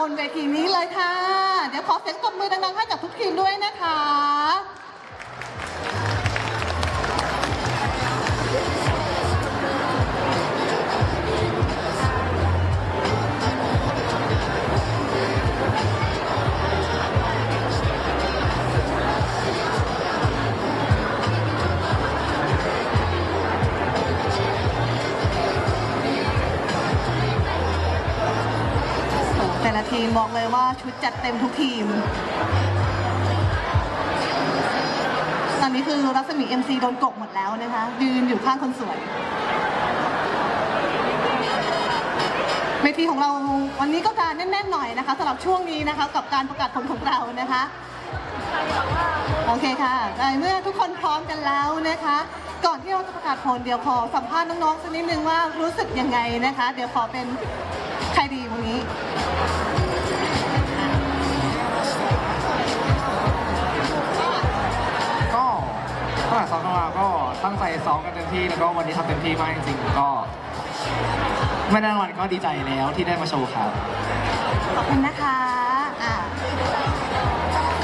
บนเวทีนี้เลยค่ะ เดี๋ยวขอเสียงตบมือดังๆให้กับทุกทีมด้วยนะคะีบอกเลยว่าชุดจัดเต็มทุกทีม ตอนนี้คือรัศมี MC โดนกกหมดแล้วนะคะ ยืนอยู่ข้างคนสวยเวทีของเราวันนี้ก็จะแน่นๆหน่อยนะคะสำหรับช่วงนี้นะคะกับการประกาศผลของเรานะคะ โอเคค่ะในเมื่อทุกคนพร้อมกันแล้วนะคะ ก่อนที่เราจะประกาศผลเดี๋ยวขอสัมภาษณ์น้องๆสักนิดนึงว่ารู้สึกยังไงนะคะ เดี๋ยวขอเป็นใครดีวันนี้ ตั้งแต่ซ้อมกันมาก็ตั้งใจซ้อมกันเต็มที่แล้วก็วันนี้ทำเต็มที่มากจริงๆก็ ไม่ได้รางวัลก็ดีใจแล้วที่ได้มาโชว์ครับ ขอบคุณนะคะอ่า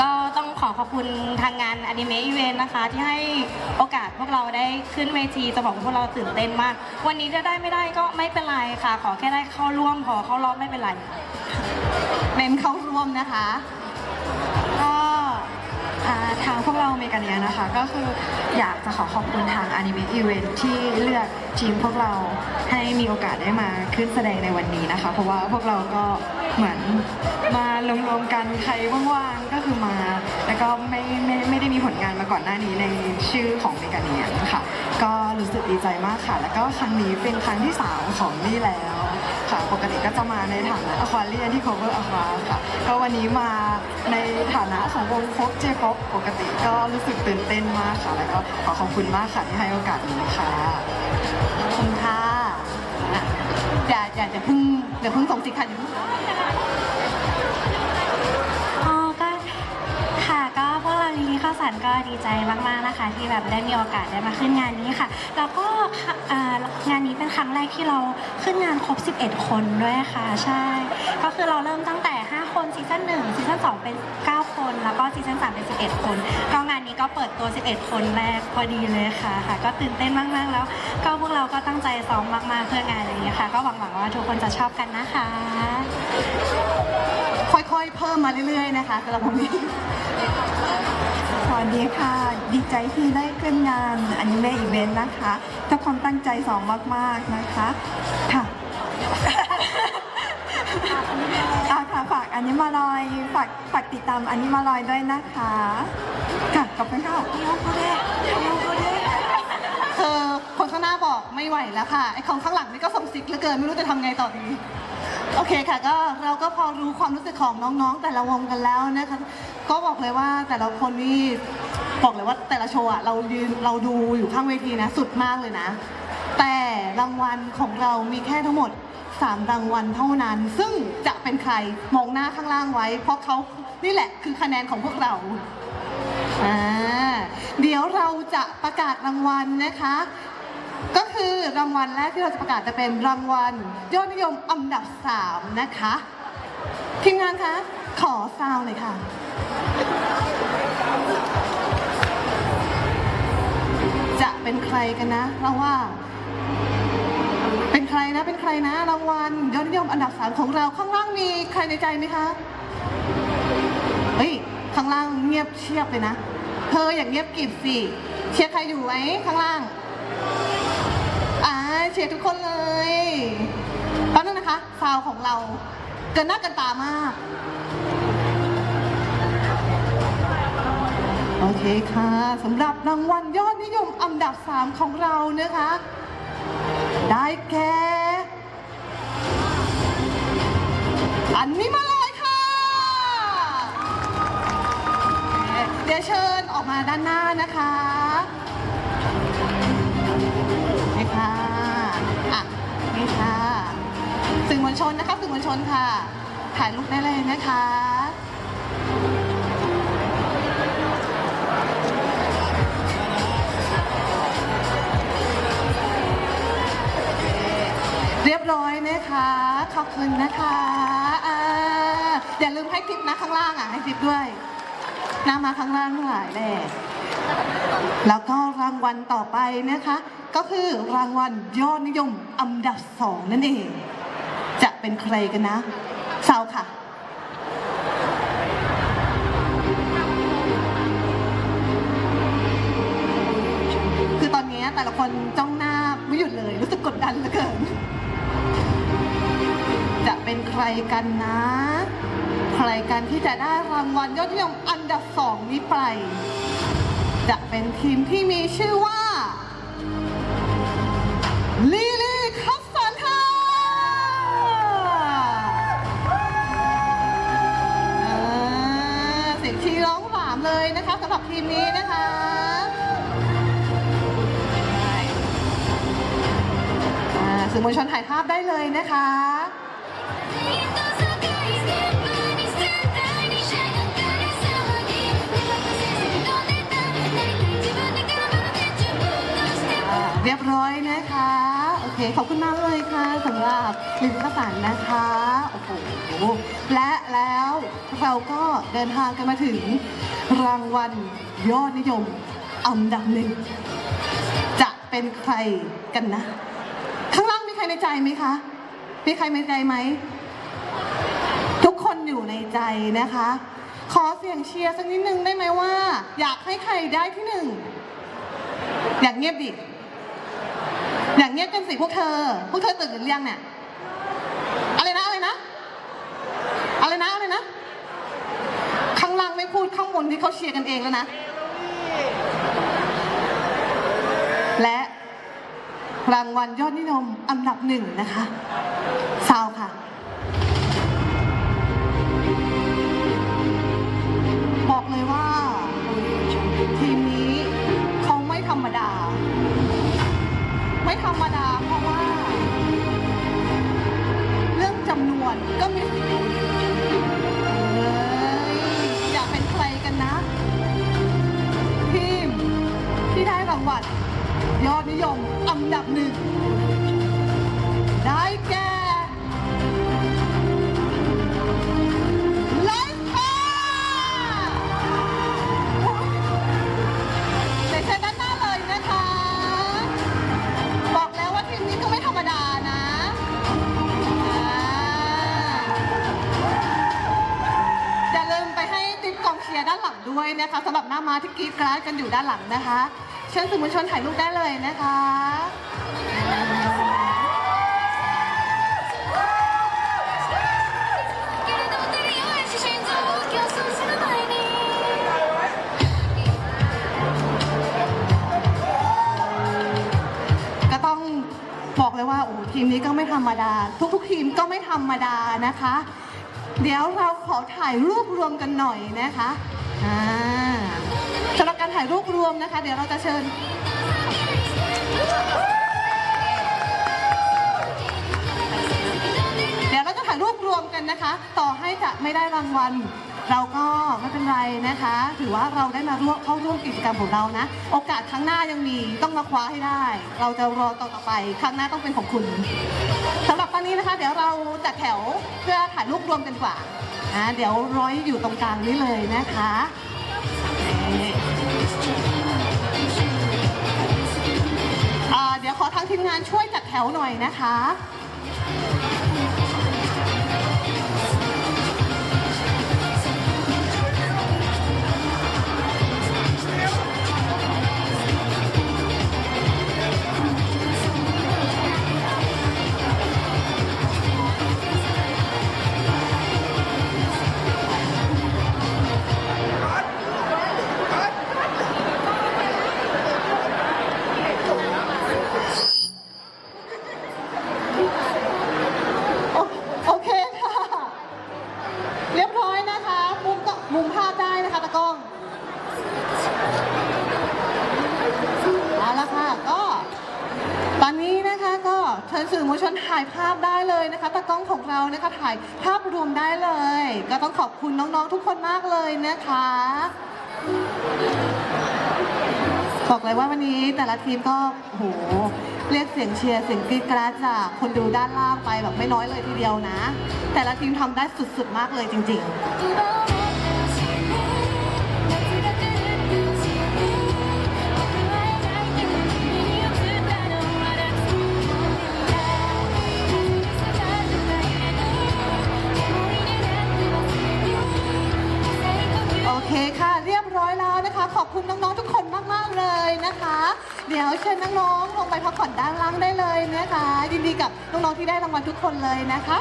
ก็ต้องขอขอบคุณทางงานอนิเมะอีเวนต์นะคะ ที่ให้โอกาสพวกเราได้ขึ้นเวทีจะบอกว่าพวกเราตื่นเต้นมาก วันนี้จะได้ไม่ได้ก็ไม่เป็นไรค่ะ ขอแค่ได้เข้าร่วมขอเข้ารอบไม่เป็นไรเน้นเข้าร่วมนะคะ เมกาเนียนะคะ ก็คืออยากจะขอขอบคุณทาง Anime Event ที่เลือกทีมพวกเราให้มีโอกาสได้มาขึ้นแสดงในวันนี้นะคะ เพราะว่าพวกเราก็เหมือนมารวมๆกันใครว่างๆก็คือมา แล้วก็ไม่ไม่ไม่ได้มีผลงานมาก่อนหน้านี้ในชื่อของเมกาเนียนะคะก็รู้สึกดีใจมากค่ะ แล้วก็ครั้งนี้เป็นครั้งที่สามของนี่แล้ว ค่ะ ปกติก็จะมาในฐานะอควาเรียที่ cover อควาค่ะ ก็วันนี้มาในฐานะของวงโฟกเจฟกปกติก็รู้สึกตื่นเต้นมากค่ะ แล้วก็ขอขอบคุณมากค่ะที่ให้โอกาสนี้ค่ะ ขอบคุณค่ะอะอย่าอย่าอย่าเพิ่งอย่าเพิ่งส่งสิทธิ์ค่ะอย่าเพิ่ง ลีลีข้าวสารก็ดีใจมากๆนะคะ ที่แบบได้มีโอกาสได้มาขึ้นงานนี้ค่ะ แล้วก็ค่ะอ่างานนี้เป็นครั้งแรกที่เราขึ้นงานครบ 11 คนด้วยค่ะ ใช่ ก็คือเราเริ่มตั้งแต่ 5 คนซีซั่น1ซีซั่น2เป็น 9 คน แล้วก็ซีซั่น3เป็น 11 คนก็งานนี้ก็เปิดตัว 11 คนแรกพอดีเลยค่ะค่ะ ก็ตื่นเต้นมากๆแล้ว ก็พวกเราก็ตั้งใจซ้อมมากๆเพื่องานนี้ค่ะ ก็หวังๆว่าทุกคนจะชอบกันนะคะค่อยๆ เพิ่มมาเรื่อยๆ นะคะสำหรับวันนี้ สวัสดีค่ะ ดีใจที่ได้ขึ้นงานอนิเมะอีเวนต์นะคะถ้าความตั้งใจสองมาก ๆ นะคะค่ะอาค่ะฝากอันนี้มาลอยฝากฝากติดตามอันนี้มาลอยด้วยนะคะ ค่ะขอบคุณค่ะคือคนข้างหน้าบอกไม่ไหวแล้วค่ะไอของข้างหลังนี่ก็ส่งสิกเหลือเกินไม่รู้จะทำไงต่อดี โอเคค่ะก็เราก็พอรู้ความรู้สึกของน้องๆ แต่ละวงกันแล้วนะคะก็บอกเลยว่าแต่ละคนนี่บอกเลยว่าแต่ละโชว์อะเรายืนเราดูอยู่ข้างเวทีนะ สุดมากเลยนะ แต่รางวัลของเรามีแค่ทั้งหมด 3 รางวัลเท่านั้น ซึ่งจะเป็นใครมองหน้าข้างล่างไว้ เพราะเขานี่แหละคือคะแนนของพวกเราอ่าเดี๋ยวเราจะประกาศรางวัลนะคะ ก็คือรางวัลแรกที่เราจะประกาศจะเป็นรางวัลยอดนิยมอันดับ 3 นะคะทีมงานคะขอซาวหน่อยค่ะ จะเป็นใครกันนะเราว่า เป็นใครนะเป็นใครนะ รางวัลยอดนิยมอันดับ3ของเราข้างล่างมีใครในใจไหมคะเฮ้ยข้างล่างเงียบเชียบเลยนะเธออย่างเงียบกริบสิเชียร์ใครอยู่ไหมข้างล่าง อ่าเชียร์ทุกคนเลยแป๊บนึงนะคะซาวของเราเกินหน้าเกินตามาก โอเคค่ะสำหรับรางวัลยอดนิยมอันดับ 3 ของเรานะคะ ได้แก่อันนี้มาเลยค่ะ เดี๋ยวเชิญออกมาด้านหน้านะคะ วลชนนะคะสื่อมวลชนค่ะ ถ่ายรูปได้เลยนะคะเรียบร้อยนะคะ ขอบคุณนะคะอ่าอย่าลืมให้ทิปนะข้างล่างอะ ให้ทิปด้วยน้ามาข้างล่างหลายแหละแล้วก็รางวัลต่อไปนะคะ ก็คือรางวัลยอดนิยมอันดับสองนั่นเอง เป็นใครกันนะสาวค่ะ คือตอนนี้แต่ละคนจ้องหน้าไม่หยุดเลย รู้สึกกดดันเหลือเกิน จะเป็นใครกันนะ ใครกันที่จะได้รางวัลยอดนิยมอันดับสองนี้ไป จะเป็นทีมที่มีชื่อว่าลิ มนี้นะคะสื่อมวลชนถ่ายภาพได้เลยนะคะเรียบร้อยนะคะ โอเค ขอบคุณมากเลยค่ะสำหรับลินประสานนะคะ โอ้โห และแล้วเราก็เดินทางกันมาถึง รางวัลยอดนิยมอันดับหนึ่งจะเป็นใครกันนะ ข้างล่างมีใครในใจไหมคะ มีใครในใจไหม ทุกคนอยู่ในใจนะคะ ขอเสียงเชียร์สักนิดนึงได้ไหมว่า อยากให้ใครได้ที่หนึ่งอยากเงียบดิอยากเงียบกันสิพวกเธอ พวกเธอตื่นหรือยังเนี่ย อะไรนะอะไรนะ อะไรนะอะไรนะ ข้างล่างไม่ พูดข้างบนที่เขาเชียร์กันเองแล้วนะ และรางวัลยอดนิยมอันดับหนึ่งนะคะซาวค่ะ บอกเลยว่าทีมนี้เขาไม่ธรรมดา ไม่ธรรมดา ด้านหลังด้วยนะคะสำหรับหน้ามาที่กรีดกราดกันอยู่ด้านหลังนะคะ เชิญสื่อมวลชนถ่ายรูปได้เลยนะคะก็ต้องบอกเลยว่าโอ้ทีมนี้ก็ไม่ธรรมดา ทุกๆทีมก็ไม่ธรรมดานะคะ เดี๋ยวเราขอถ่ายรูปรวมกันหน่อยนะคะ อ่าสำหรับการถ่ายรูปรวมนะคะ เดี๋ยวเราจะเชิญ เดี๋ยวเราจะถ่ายรูปรวมกันนะคะ ต่อให้จะไม่ได้รางวัล เราก็ไม่เป็นไรนะคะ ถือว่าเราได้มาร่วมเข้าร่วมกิจกรรมของเรานะ โอกาสครั้งหน้ายังมีต้องมาคว้าให้ได้ เราจะรอต่อต่อไปครั้งหน้าต้องเป็นของคุณสำหรับตอนนี้นะคะ เดี๋ยวเราจัดแถวเพื่อถ่ายรูปรวมกันกว่า นะเดี๋ยวร้อยอยู่ตรงกลางนี้เลยนะคะเดี๋ยวขอทางทีมงานช่วยจัดแถวหน่อยนะคะ อนนี้นะคะก็เชิญสื่อมวลชนถ่ายภาพได้เลยนะคะตะกล้องของเรานะคะถ่ายภาพรวมได้เลย ก็ต้องขอบคุณน้องๆทุกคนมากเลยนะคะบอกเลยว่าวันนี้แต่ละทีมก็โอ้โหเรียกเสียงเชียร์เสียงกรี๊ดกราดจากคนดูด้านล่างไปแบบไม่น้อยเลยทีเดียวนะ แต่ละทีมทำได้สุดๆมากเลยจริง ๆ คุณน้องๆทุกคนมากๆเลยนะคะ เดี๋ยวเชิญน้องๆลงไปพักผ่อนด้านล่างได้เลยนะคะยินดีกับน้องๆที่ได้รางวัลทุกคนเลยนะคะ